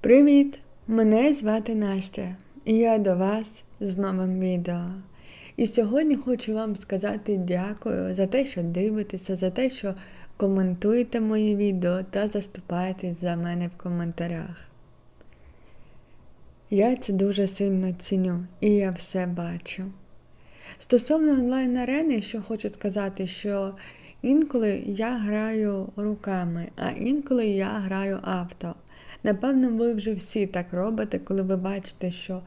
Привіт! Мене звати Настя, і я до вас з новим відео. І сьогодні хочу вам сказати дякую за те, що дивитеся, за те, що коментуєте мої відео та заступаєтесь за мене в коментарях. Я це дуже сильно ціню і я все бачу. Стосовно онлайн-арени, що хочу сказати, що інколи я граю руками, а інколи я граю авто. Напевно, ви вже всі так робите, коли ви бачите, що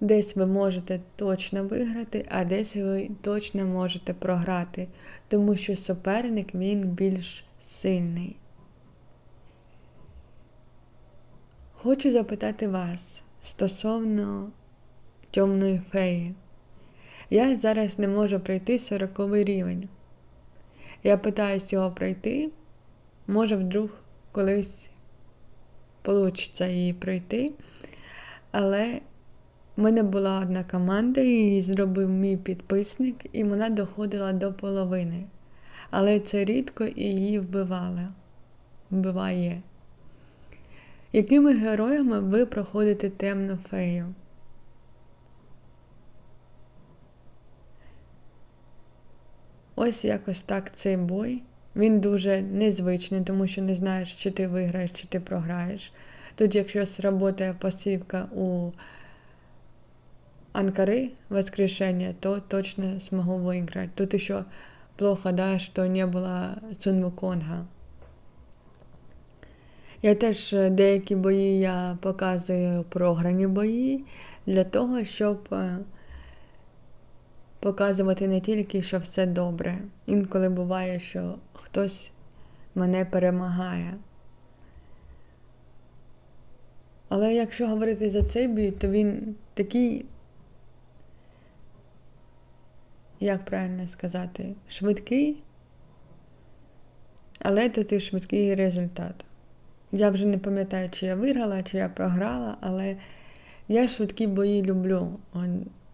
десь ви можете точно виграти, а десь ви точно можете програти, тому що суперник він більш сильний. Хочу запитати вас стосовно темної феї. Я зараз не можу пройти 40 рівень. Я питаюсь його пройти, може вдруг колись получиться її пройти. Але в мене була одна команда, її зробив мій підписник, і вона доходила до половини. Але це рідко і її вбивали. Вбиває. Якими героями ви проходите темну фею? Ось якось так цей бой. Він дуже незвичний, тому що не знаєш, чи ти виграєш, чи ти програєш. Тут, якщо сработає пасивка у Анкари воскрешення, то точно смогу выиграть. Тут еще плохо, да, что не було Цунвуконга. Я теж деякі бої я показую програні бої для того, щоб е, показувати не тільки, що все добре. Інколи буває, що хтось мене перемагає. Але якщо говорити за цей бій, то він такий, як правильно сказати, швидкий, але тут і швидкий результат. Я вже не пам'ятаю, чи я виграла, чи я програла, але я швидкі бої люблю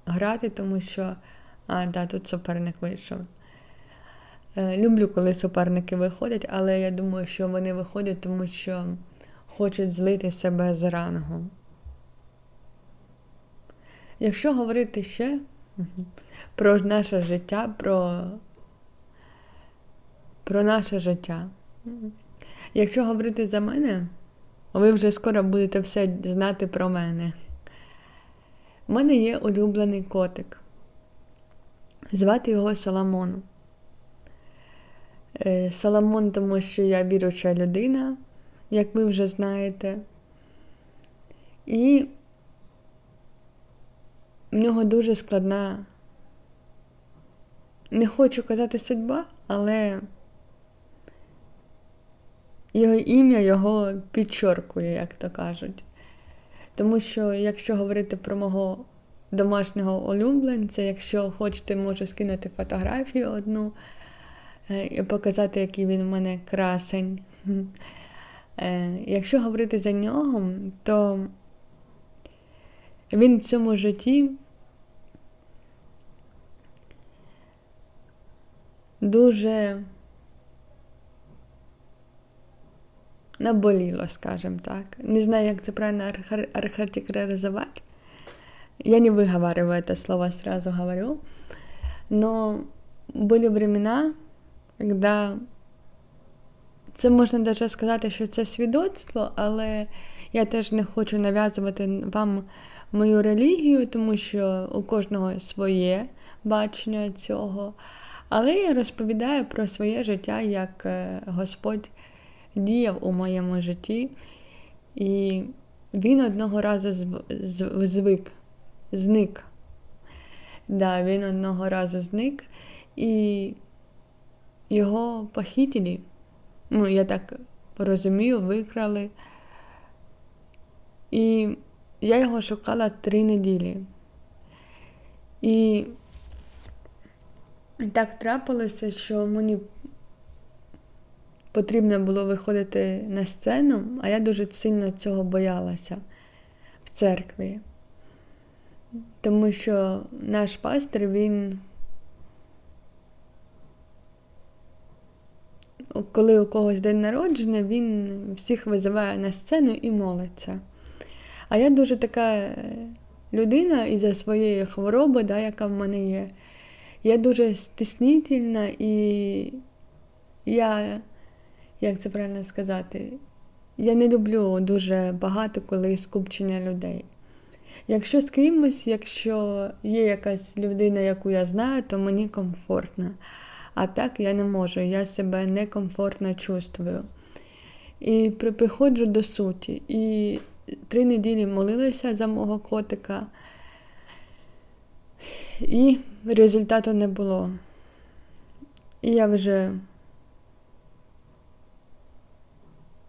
грати, тому що. А, да, тут суперник вийшов. Е, люблю, коли суперники виходять, але я думаю, що вони виходять, тому що хочуть злити себе з рангу. Якщо говорити ще про наше життя, про, про наше життя. Якщо говорити за мене, ви вже скоро будете все знати про мене. У мене є улюблений котик. Звати його Соломон. Е, Соломон, тому що я віруча людина, як ви вже знаєте. І в нього дуже складна, не хочу казати судьба, але його ім'я його підчоркує, як то кажуть. Тому що, якщо говорити про мого домашнього улюбленця. Якщо хочете, можу скинути фотографію одну е, і показати, який він у мене красень. Е, якщо говорити за нього, то він в цьому житті дуже наболіло, скажімо так. Не знаю, як це правильно архартикризувати. Я не выговариваю это слово, сразу говорю. Но были времена, когда це можна навіть сказати, що це свідоцтво, але я теж не хочу нав'язувати вам мою релігію, тому що у кожного своє бачення цього. Але я розповідаю про своє життя, як е, Господь діяв у моєму житті, і він одного разу звик зник. Да, Він одного разу зник, і його похитили, ну, я так розумію, викрали. І я його шукала три неділі. І так трапилося, що мені потрібно було виходити на сцену, а я дуже сильно цього боялася в церкві. Тому що наш пастор, він, коли у когось день народження, він всіх визиває на сцену і молиться. А я дуже така людина із-за своєї хвороби, да, яка в мене є. Я дуже стіснительна і я, як це правильно сказати, я не люблю дуже багато, коли скупчення людей. Якщо з кимось, якщо є якась людина, яку я знаю, то мені комфортно. А так я не можу, я себе некомфортно чувствую. І приходжу до суті. І три неділі молилася за мого котика, і результату не було. І я вже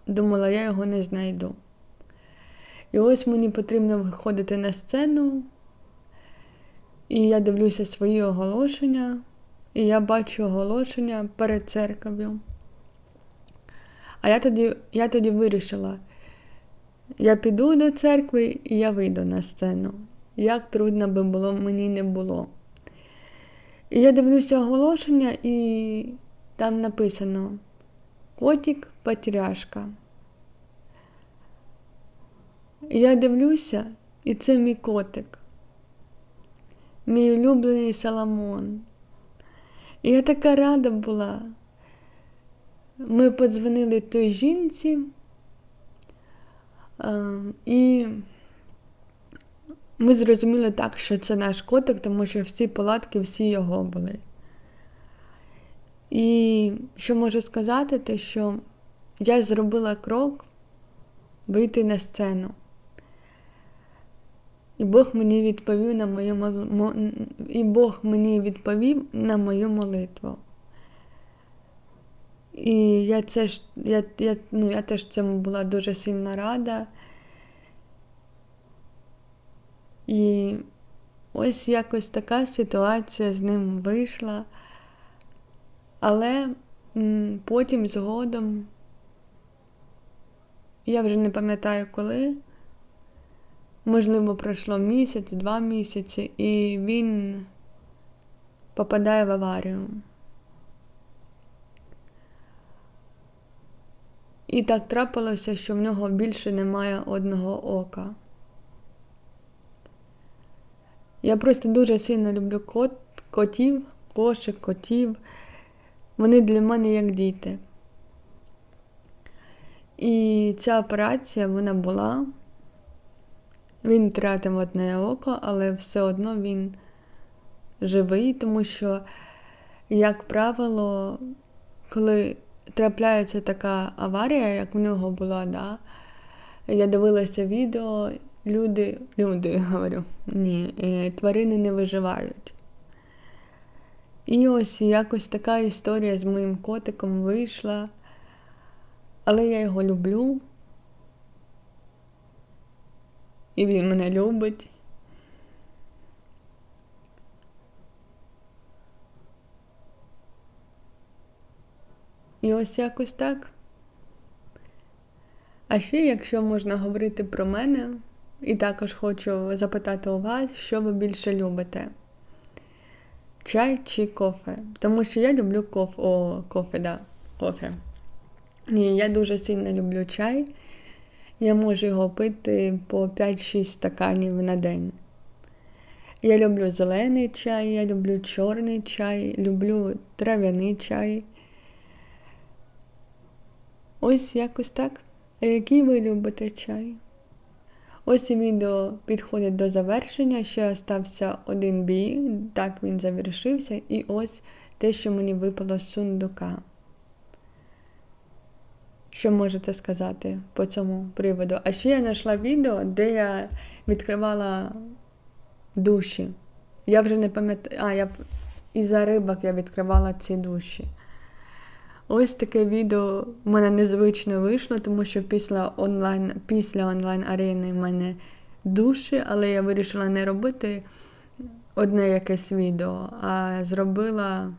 думала, я його не знайду. І ось мені потрібно виходити на сцену, і я дивлюся свої оголошення, і я бачу оголошення перед церков'ю. А я тоді, я тоді вирішила, я піду до церкви і я вийду на сцену. Як трудно би було, мені не було. І я дивлюся оголошення, і там написано Котик потеряшка. Я дивлюся, і це мій котик, мій улюблений Соломон. І я така рада була. Ми подзвонили той жінці, і ми зрозуміли так, що це наш котик, тому що всі палатки, всі його були. І що можу сказати, те, що я зробила крок вийти на сцену. І Бог мені відповів на мою і Бог мені відповів на мою молитву. І я це ж, я, я, ну, я теж цьому була дуже сильно рада. І ось якось така ситуація з ним вийшла. Але потім згодом, я вже не пам'ятаю коли, можливо, пройшло місяць, два місяці, і він попадає в аварію. І так трапилося, що в нього більше немає одного ока. Я просто дуже сильно люблю кот, котів, кошик, котів. Вони для мене як діти. І ця операція вона була. Він втратив одне око, але все одно він живий, тому що, як правило, коли трапляється така аварія, як в нього була, да, я дивилася відео, люди, люди говорю, ні, е, тварини не виживають. І ось якось така історія з моїм котиком вийшла, але я його люблю. І він мене любить. І ось якось так. А ще, якщо можна говорити про мене, і також хочу запитати у вас, що ви більше любите? Чай чи кофе? Тому що я люблю кофе. О, кофе, да, кофе. Ні, я дуже сильно люблю чай. Я можу його пити по 5-6 стаканів на день. Я люблю зелений чай, я люблю чорний чай, люблю трав'яний чай. Ось якось так. А який ви любите чай? Ось і відео підходить до завершення. Ще остався один бій, так він завершився, і ось те, що мені випало з сундука. Що можете сказати по цьому приводу? А ще я знайшла відео, де я відкривала душі. Я вже не пам'ятаю, а я із-за рибок я відкривала ці душі. Ось таке відео в мене незвично вийшло, тому що після онлайн після онлайн-арени в мене душі, але я вирішила не робити одне якесь відео, а зробила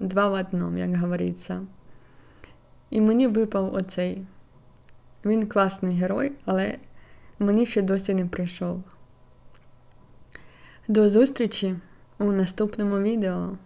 два в одному, як говориться. І мені випав оцей. Він класний герой, але мені ще досі не прийшов. До зустрічі у наступному відео.